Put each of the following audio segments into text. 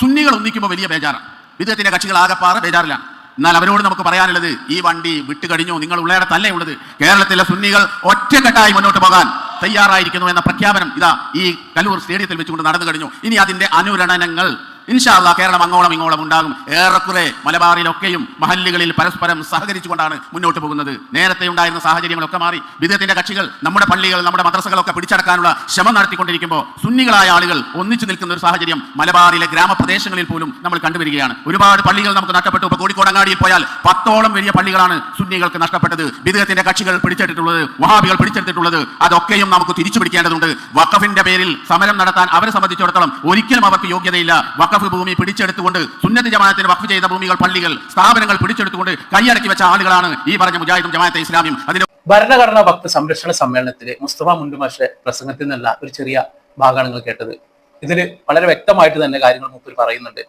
സുന്നികൾ ഒന്നിക്കുമ്പോൾ വലിയ ബേജാറാണ് വിധത്തിന്റെ കക്ഷികൾ ആകെപ്പാറ ബേജാറിലാണ് എന്നാൽ അവരോട് നമുക്ക് പറയാനുള്ളത് ഈ വണ്ടി വിട്ടു കഴിഞ്ഞു നിങ്ങൾ ഉള്ളയിടത്തല്ലേ ഉള്ളത്. കേരളത്തിലെ സുന്നികൾ ഒറ്റക്കെട്ടായി മുന്നോട്ട് പോകാൻ തയ്യാറായിരിക്കുന്നു എന്ന പ്രഖ്യാപനം ഇതാ ഈ കലൂർ സ്റ്റേഡിയത്തിൽ വെച്ചുകൊണ്ട് നടന്നു കഴിഞ്ഞു. ഇനി അതിന്റെ അനുരണനങ്ങൾ ഇൻഷാല്ല കേരളം അങ്ങോളം ഇങ്ങോളം ഉണ്ടാകും. ഏറെക്കുറെ മലബാറിലൊക്കെയും മഹല്ലുകളിൽ പരസ്പരം സഹകരിച്ചുകൊണ്ടാണ് മുന്നോട്ട് പോകുന്നത്. നേരത്തെ ഉണ്ടായിരുന്ന സാഹചര്യങ്ങളൊക്കെ മാറി. വിധത്തിന്റെ കക്ഷികൾ നമ്മുടെ പള്ളികൾ നമ്മുടെ മദ്രസകളൊക്കെ പിടിച്ചടക്കാനുള്ള ശ്രമം നടത്തിക്കൊണ്ടിരിക്കുമ്പോൾ സുന്നികളായ ആളുകൾ ഒന്നിച്ചു നിൽക്കുന്ന ഒരു സാഹചര്യം മലബാറിലെ ഗ്രാമപ്രദേശങ്ങളിൽ പോലും നമ്മൾ കണ്ടുവരികയാണ്. ഒരുപാട് പള്ളികൾ നമുക്ക് നഷ്ടപ്പെട്ടു. ഇപ്പോൾ കോടിക്കോടങ്ങാടിയിൽ പോയാൽ പത്തോളം വലിയ പള്ളികളാണ് സുന്നികൾക്ക് നഷ്ടപ്പെട്ടത്. വിധത്തിന്റെ കക്ഷികൾ പിടിച്ചെടുത്തിട്ടുള്ളത് വഹാബികൾ പിടിച്ചെടുത്തിട്ടുള്ളത് അതൊക്കെയും നമുക്ക് തിരിച്ചു പിടിക്കേണ്ടതുണ്ട് വഖഫിന്റെ പേരിൽ സമരം നടത്താൻ അവരെ സംബന്ധിച്ചിടത്തോളം ഒരിക്കലും അവർക്ക് യോഗ്യതയില്ല. വഖഫ് ഭൂമി പിടിച്ചെടുത്തുകൊണ്ട് സുന്നത്ത് ജമാഅത്തിന് വഖഫ് ചെയ്ത ഭൂമികൾ പള്ളികൾ സ്ഥാപനങ്ങൾ പിടിച്ചെടുത്തുകൊണ്ട് കൈയടക്കി വെച്ച ആളുകളാണ് ഈ പറഞ്ഞ മുജാഹിദും ജമാഅത്തെ ഇസ്ലാമിയും. അതിന് ഭരണഘടനാ ഭക്ത സംരക്ഷണ സമ്മേളനത്തിൽ മുസ്തഫ മുണ്ടുമാഷെ പ്രസംഗത്തിൽ നിന്നല്ല ഒരു ചെറിയ ഭാഗമാണ് കേട്ടത്. ഇതിൽ വളരെ വ്യക്തമായിട്ട് തന്നെ കാര്യങ്ങൾ മുപ്പിൽ പറയുന്നുണ്ട്.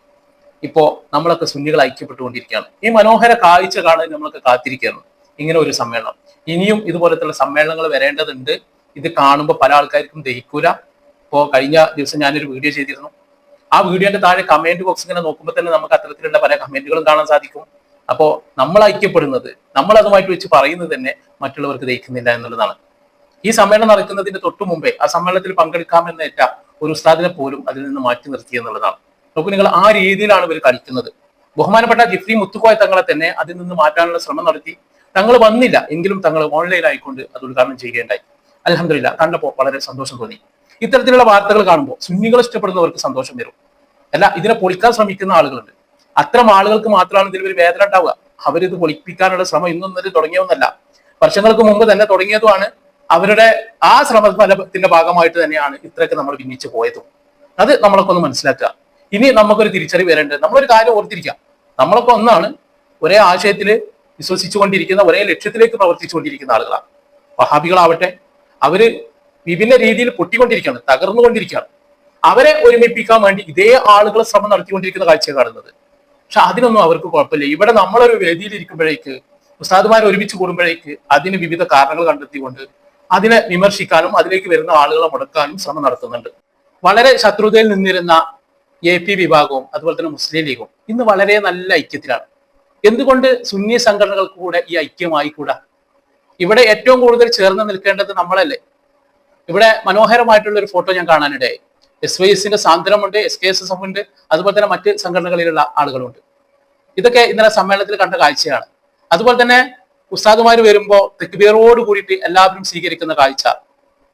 ഇപ്പോ നമ്മളൊക്കെ സുന്നികൾ ഐക്യപ്പെട്ടുകൊണ്ടിരിക്കുകയാണ്. ഈ മനോഹര കാഴ്ച കാണാൻ നമ്മളൊക്കെ കാത്തിരിക്കുകയാണ് ഇങ്ങനെ ഒരു സമ്മേളനം. ഇനിയും ഇതുപോലത്തുള്ള സമ്മേളനങ്ങൾ വരേണ്ടതുണ്ട്. ഇത് കാണുമ്പോൾ പല ആൾക്കാർക്കും ദഹിക്കൂല. ഇപ്പോ കഴിഞ്ഞ ദിവസം ഞാനൊരു വീഡിയോ ചെയ്തിരുന്നു. ആ വീഡിയോന്റെ താഴെ കമന്റ് ബോക്സ് ഇങ്ങനെ നോക്കുമ്പോൾ തന്നെ നമുക്ക് അത്തരത്തിലുള്ള പല കമന്റുകളും കാണാൻ സാധിക്കും. അപ്പോ നമ്മൾ ഐക്യപ്പെടുന്നത് നമ്മൾ അതുമായിട്ട് വെച്ച് പറയുന്നത് തന്നെ മറ്റുള്ളവർക്ക് ദഹിക്കുന്നില്ല എന്നുള്ളതാണ്. ഈ സമ്മേളനം നടക്കുന്നതിന്റെ തൊട്ടു മുമ്പേ ആ സമ്മേളനത്തിൽ പങ്കെടുക്കാമെന്നേറ്റ ഒരു ഉസ്താദിനെ പോലും അതിൽ നിന്ന് മാറ്റി നിർത്തി എന്നുള്ളതാണ്. നോക്കൂ നിങ്ങൾ ആ രീതിയിലാണ് ഇവർ കളിക്കുന്നത്. ബഹുമാനപ്പെട്ട ജിഫ്രി മുത്തുക്കോയ തങ്ങളെ തന്നെ അതിൽ നിന്ന് മാറ്റാനുള്ള ശ്രമം നടത്തി. തങ്ങൾ വന്നില്ല എങ്കിലും തങ്ങൾ ഓൺലൈൻ ആയിക്കൊണ്ട് അത് ഉദ്ഘാടനം ചെയ്യേണ്ടായി അലഹമില്ല കണ്ടപ്പോൾ വളരെ സന്തോഷം തോന്നി. ഇത്തരത്തിലുള്ള വാർത്തകൾ കാണുമ്പോൾ സുന്നികൾ ഇഷ്ടപ്പെടുന്നവർക്ക് സന്തോഷം വരും. അല്ല ഇതിനെ പൊളിക്കാൻ ശ്രമിക്കുന്ന ആളുകളുണ്ട്. അത്തരം ആളുകൾക്ക് മാത്രമാണ് ഇതിൽ ഒരു വേദന ഉണ്ടാവുക. അവരിത് പൊളിപ്പിക്കാനുള്ള ശ്രമം ഇന്നും ഇന്നലെ തുടങ്ങിയൊന്നല്ല വർഷങ്ങൾക്ക് മുമ്പ് തന്നെ തുടങ്ങിയതുമാണ്. അവരുടെ ആ ശ്രമ ഫലത്തിന്റെ ഭാഗമായിട്ട് തന്നെയാണ് ഇത്രയൊക്കെ നമ്മൾ ഭിന്നിച്ചു പോയതും. അത് നമ്മളൊക്കെ ഒന്ന് മനസ്സിലാക്കുക. ഇനി നമുക്കൊരു തിരിച്ചറിവ് വരേണ്ടത് നമ്മളൊരു കാര്യം ഓർത്തിരിക്കാം നമ്മളൊക്കെ ഒന്നാണ് ഒരേ ആശയത്തിൽ വിശ്വസിച്ചുകൊണ്ടിരിക്കുന്ന ഒരേ ലക്ഷ്യത്തിലേക്ക് പ്രവർത്തിച്ചുകൊണ്ടിരിക്കുന്ന ആളുകളാണ്. വഹാബികളാവട്ടെ അവർ വിഭിന്ന രീതിയിൽ പൊട്ടിക്കൊണ്ടിരിക്കുകയാണ് തകർന്നുകൊണ്ടിരിക്കുകയാണ്. അവരെ ഒരുമിപ്പിക്കാൻ വേണ്ടി ഇതേ ആളുകൾ ശ്രമം നടത്തിക്കൊണ്ടിരിക്കുന്ന കാഴ്ച കാണുന്നത്. പക്ഷെ അതിനൊന്നും അവർക്ക് കുഴപ്പമില്ല. ഇവിടെ നമ്മളൊരു വേദിയിൽ ഇരിക്കുമ്പോഴേക്ക് ഉസ്താദുമാർ ഒരുമിച്ച് കൂടുമ്പോഴേക്ക് അതിന് വിവിധ കാരണങ്ങൾ കണ്ടെത്തിക്കൊണ്ട് അതിനെ വിമർശിക്കാനും അതിലേക്ക് വരുന്ന ആളുകളെ മുടക്കാനും ശ്രമം നടത്തുന്നുണ്ട്. വളരെ ശത്രുതയിൽ നിന്നിരുന്ന എ പി വിഭാഗവും അതുപോലെ തന്നെ മുസ്ലിം ലീഗും ഇന്ന് വളരെ നല്ല ഐക്യത്തിലാണ്. എന്തുകൊണ്ട് സുന്നി സംഘടനകൾക്ക് കൂടെ ഈ ഐക്യമായിക്കൂടാ? ഇവിടെ ഏറ്റവും കൂടുതൽ ചേർന്ന് നിൽക്കേണ്ടത് നമ്മളല്ലേ? ഇവിടെ മനോഹരമായിട്ടുള്ള ഒരു ഫോട്ടോ ഞാൻ കാണാനിടയായി എസ് വൈ എസിന്റെ സാന്ത്വനമുണ്ട് S K S S F ഉണ്ട് അതുപോലെ തന്നെ മറ്റ് സംഘടനകളിലുള്ള ആളുകളുണ്ട്. ഇതൊക്കെ ഇന്നലെ സമ്മേളനത്തിൽ കണ്ട കാഴ്ചയാണ്. അതുപോലെ തന്നെ ഉസ്താദുമാർ വരുമ്പോൾ തെക്കുപേറോട് കൂടിയിട്ട് എല്ലാവരും സ്വീകരിക്കുന്ന കാഴ്ച.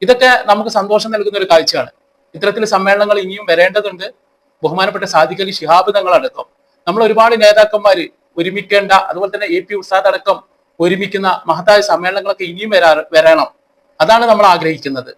ഇതൊക്കെ നമുക്ക് സന്തോഷം നൽകുന്ന ഒരു കാഴ്ചയാണ്. ഇത്തരത്തിൽ സമ്മേളനങ്ങൾ ഇനിയും വരേണ്ടതുണ്ട്. ബഹുമാനപ്പെട്ട സാദിഖലി ശിഹാബ് തങ്ങളടക്കം നമ്മൾ ഒരുപാട് നേതാക്കന്മാർ ഒരുമിക്കേണ്ട അതുപോലെ തന്നെ എ പി ഉസ്താദ് അടക്കം ഒരുമിക്കുന്ന മഹത്തായ സമ്മേളനങ്ങളൊക്കെ ഇനിയും വരാ വരണം. അതാണ് നമ്മൾ ആഗ്രഹിക്കുന്നത്.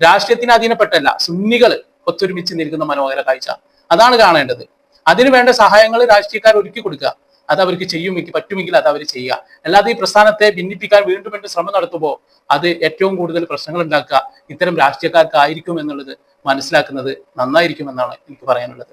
രാഷ്ട്രീയത്തിന് അധീനപ്പെട്ടല്ല സുന്നികൾ ഒത്തൊരുമിച്ച് നിൽക്കുന്ന മനോഹര കാഴ്ച. അതാണ് കാണേണ്ടത്. അതിനു വേണ്ട സഹായങ്ങൾ രാഷ്ട്രീയക്കാർ ഒരുക്കി കൊടുക്കുക. അത് അവർക്ക് ചെയ്യുമെങ്കിൽ പറ്റുമെങ്കിൽ അത് അവർ ചെയ്യുക. അല്ലാതെ ഈ പ്രസ്ഥാനത്തെ ഭിന്നിപ്പിക്കാൻ വീണ്ടും വീണ്ടും ശ്രമം നടത്തുമ്പോൾ അത് ഏറ്റവും കൂടുതൽ പ്രശ്നങ്ങൾ ഉണ്ടാക്കുക. ഇത്തരം രാഷ്ട്രീയക്കാർക്കായിരിക്കും എന്നുള്ളത് മനസ്സിലാക്കുന്നത് നന്നായിരിക്കുമെന്നാണ് എനിക്ക് പറയാനുള്ളത്.